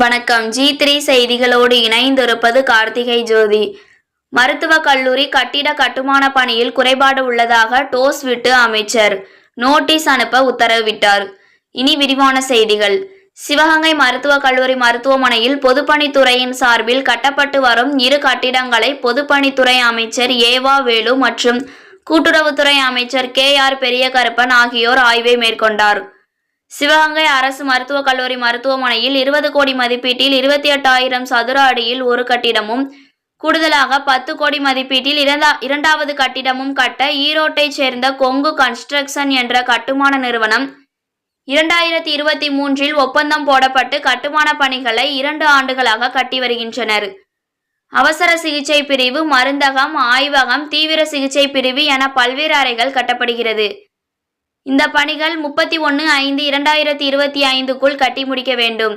வணக்கம். G three செய்திகளோடு இணைந்திருப்பது கார்த்திகை ஜோதி. மருத்துவக் கல்லூரி கட்டிட கட்டுமான பணியில் குறைபாடு உள்ளதாக டோஸ் விட்டு அமைச்சர் நோட்டீஸ் அனுப்ப உத்தரவிட்டார். இனி விரிவான செய்திகள். சிவகங்கை மருத்துவக் கல்லூரி மருத்துவமனையில் பொதுப்பணித்துறையின் சார்பில் கட்டப்பட்டு வரும் இரு கட்டிடங்களை பொதுப்பணித்துறை அமைச்சர் ஏவா வேலு மற்றும் கூட்டுறவுத்துறை அமைச்சர் கே ஆர் பெரியகருப்பன் ஆகியோர் ஆய்வை மேற்கொண்டார். சிவகங்கை அரசு மருத்துவக் கல்லூரி மருத்துவமனையில் இருபது கோடி மதிப்பீட்டில் இருபத்தி எட்டாயிரம் சதுர அடியில் ஒரு கட்டிடமும் கூடுதலாக பத்து கோடி மதிப்பீட்டில் இரண்டா இரண்டாவது கட்டிடமும் கட்ட ஈரோட்டைச் சேர்ந்த கொங்கு கன்ஸ்ட்ரக்ஷன் என்ற கட்டுமான நிறுவனம் இரண்டாயிரத்தி இருபத்தி மூன்றில் ஒப்பந்தம் போடப்பட்டு கட்டுமான பணிகளை இரண்டு ஆண்டுகளாக கட்டி வருகின்றனர். அவசர சிகிச்சை பிரிவு மருந்தகம் ஆய்வகம் தீவிர சிகிச்சை பிரிவு என பல்வேறு அறைகள் கட்டப்படுகிறது. இந்த பணிகள் முப்பத்தி ஒன்று ஐந்து இரண்டாயிரத்தி இருபத்தி ஐந்துக்குள் கட்டி முடிக்க வேண்டும்.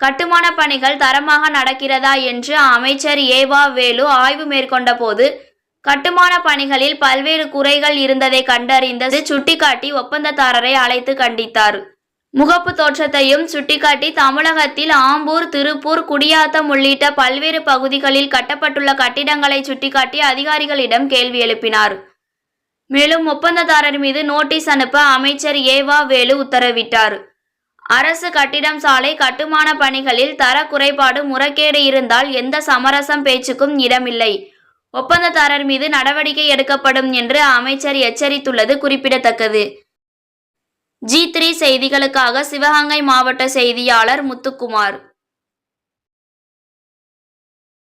கட்டுமான பணிகள் தரமாக நடக்கிறதா என்று அமைச்சர் ஏவா வேலு ஆய்வு மேற்கொண்ட போது கட்டுமான பணிகளில் பல்வேறு குறைகள் இருந்ததை கண்டறிந்தது சுட்டிக்காட்டி ஒப்பந்ததாரரை அழைத்து கண்டித்தார். முகப்பு தோற்றத்தையும் சுட்டிக்காட்டி தமிழகத்தில் ஆம்பூர் திருப்பூர் குடியாத்தம் உள்ளிட்ட பல்வேறு பகுதிகளில் கட்டப்பட்டுள்ள கட்டிடங்களை சுட்டிக்காட்டி அதிகாரிகளிடம் கேள்வி எழுப்பினார். மேலும் ஒப்பந்ததாரர் மீது நோட்டீஸ் அனுப்ப அமைச்சர் ஏவா வேலு உத்தரவிட்டார். அரசு கட்டிடம் சாலை கட்டுமான பணிகளில் தர குறைபாடு முறைகேடு இருந்தால் எந்த சமரசம் பேச்சுக்கும் இடமில்லை. ஒப்பந்ததாரர் மீது நடவடிக்கை எடுக்கப்படும் என்று அமைச்சர் எச்சரித்துள்ளது குறிப்பிடத்தக்கது. ஜி த்ரீ செய்திகளுக்காக சிவகங்கை மாவட்ட செய்தியாளர் முத்துக்குமார்.